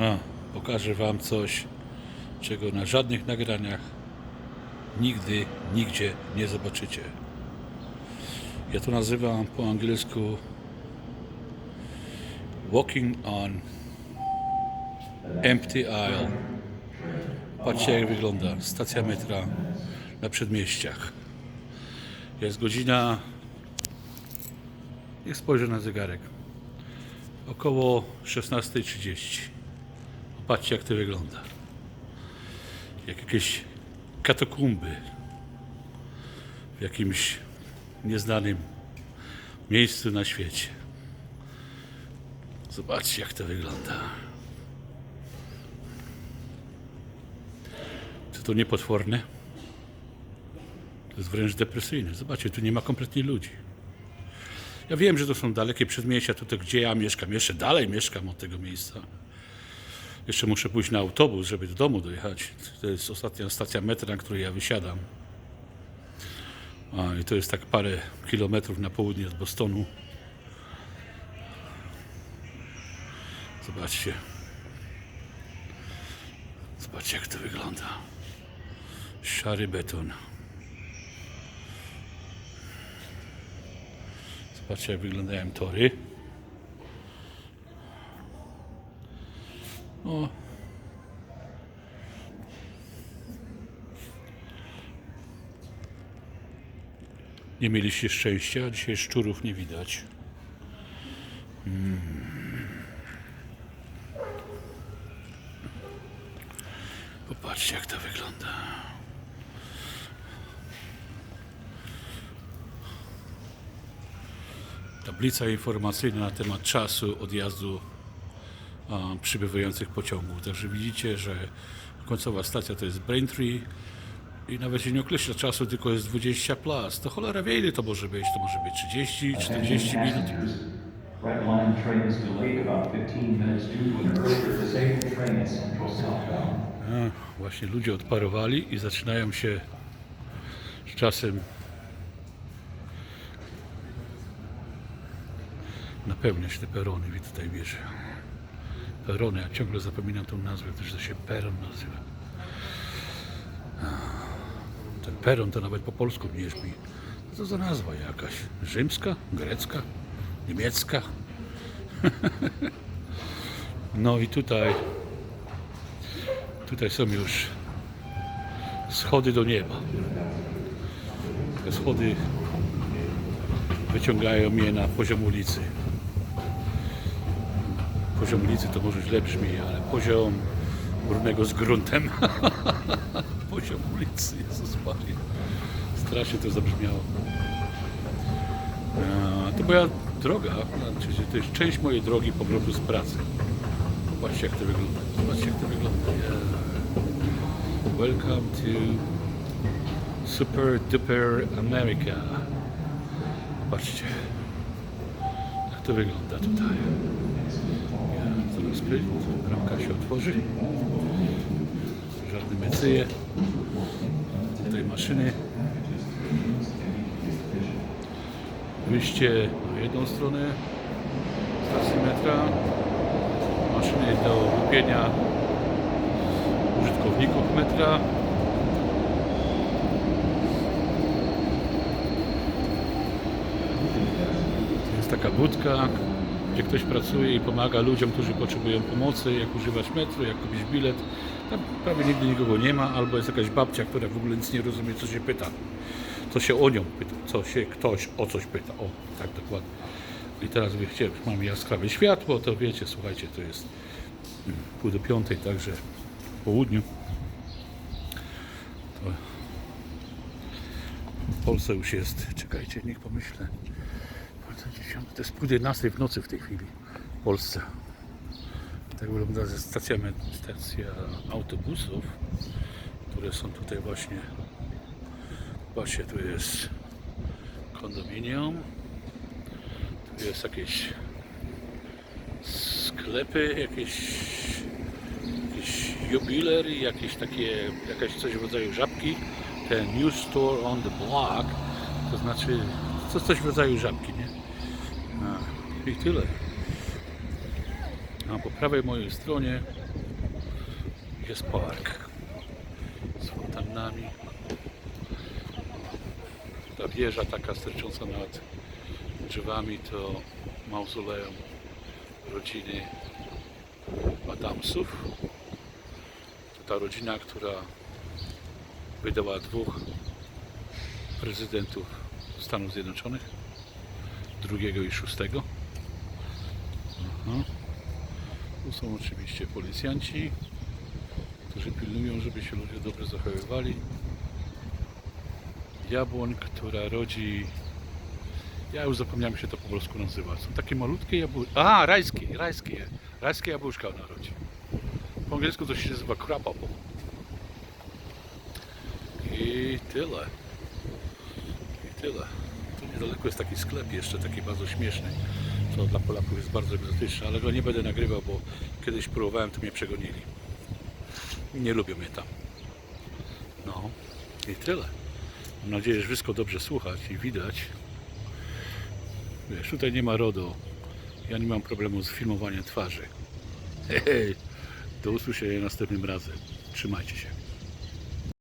A, pokażę Wam coś, czego na żadnych nagraniach nigdy, nigdzie nie zobaczycie. Ja to nazywam po angielsku Walking on Empty Aisle. Patrzcie jak wygląda stacja metra na przedmieściach. Jest godzina, niech spojrzę na zegarek, około 16.30. Patrzcie jak to wygląda. Jak jakieś katakumby w jakimś nieznanym miejscu na świecie. Zobaczcie jak to wygląda. Czy to nie potworne? To jest wręcz depresyjne. Zobaczcie, tu nie ma kompletnie ludzi. Ja wiem, że to są dalekie przedmieścia, tutaj gdzie ja mieszkam. Jeszcze dalej mieszkam od tego miejsca. Jeszcze muszę pójść na autobus, żeby do domu dojechać. To jest ostatnia stacja metra, na której ja wysiadam. A, I to jest tak parę kilometrów na południe od Bostonu. Zobaczcie. Zobaczcie, jak to wygląda. Szary beton. Zobaczcie, jak wyglądają tory. O. Nie mieliście szczęścia, dzisiaj szczurów nie widać. Popatrzcie, jak to wygląda. Tablica informacyjna na temat czasu odjazdu przybywających pociągów. Także widzicie, że końcowa stacja to jest Braintree i nawet się nie określa czasu, tylko jest 20 plus. To cholera wie, ile to może być. To może być 30, 40 minut. Red Line train is delayed about 15 minutes due to an earlier disabled train at Central southbound. A, właśnie ludzie odparowali i zaczynają się z czasem napełniać te perony. Tutaj wiesz. Perony, ja ciągle zapominam tą nazwę, też to się peron nazywa. A, Ten peron to nawet po polsku nie brzmi. Co to za nazwa jakaś? Rzymska? Grecka? Niemiecka? no i tutaj Tutaj są już schody do nieba. Te schody wyciągają mnie na poziom ulicy. Poziom ulicy to może źle brzmi, ale poziom górnego z gruntem. poziom ulicy, Jezus Maria. Strasznie to zabrzmiało. A, To moja droga, znaczy, to jest część mojej drogi powrotu z pracy. Zobaczcie jak to wygląda. Zobaczcie jak to wygląda. Yeah. Welcome to Super Duper America. Patrzcie, jak to wygląda tutaj. Pyk, bramka się otworzy. Żadne mecyje. Tutaj maszyny. Wyjście na jedną stronę stacji metra. Maszyny do łupienia użytkowników metra. Jest taka budka, gdzie ktoś pracuje i pomaga ludziom, którzy potrzebują pomocy, jak używać metro, jak kupić bilet. Tam prawie nigdy nikogo nie ma, albo jest jakaś babcia, która w ogóle nic nie rozumie, co się pyta. Co się o nią pyta, co się ktoś o coś pyta. O, tak dokładnie. I teraz wiecie, mamy jaskrawe światło, to wiecie, słuchajcie, to jest mm, pół do piątej, także w południu. To w Polsce już jest, czekajcie, niech pomyślę. To jest pół do 11 w nocy w tej chwili w Polsce. Tak wygląda stacja, met- stacja autobusów, które są tutaj właśnie. Właśnie tu jest kondominium. Tu jest jakieś sklepy, jakieś, jakiś jubiler jakieś takie, jakaś coś w rodzaju żabki. Ten New Store on the Block, to znaczy coś w rodzaju żabki, nie? I tyle. A po prawej mojej stronie Jest park z fontannami. Ta wieża taka stercząca nad drzewami to mauzoleum rodziny Adamsów. To ta rodzina, która wydała dwóch prezydentów Stanów Zjednoczonych, drugiego i szóstego. Aha. Tu są oczywiście policjanci, którzy pilnują, żeby się ludzie dobrze zachowywali. Jabłoń, która rodzi. Ja już zapomniałem, się to po polsku nazywa. Są takie malutkie jabłuszka. A, rajskie, rajskie. Rajskie jabłuszka ona rodzi. Po angielsku to się nazywa crab. I tyle. I tyle. Niedaleko jest taki sklep jeszcze, taki bardzo śmieszny, co dla Polaków jest bardzo egzotyczny, ale go nie będę nagrywał, bo kiedyś próbowałem, to mnie przegonili. Nie lubią mnie tam. No i tyle. Mam nadzieję, że wszystko dobrze słychać i widać. Wiesz, tutaj nie ma RODO. Ja nie mam problemu z filmowaniem twarzy. Hej. Do usłyszenia następnym razem. Trzymajcie się.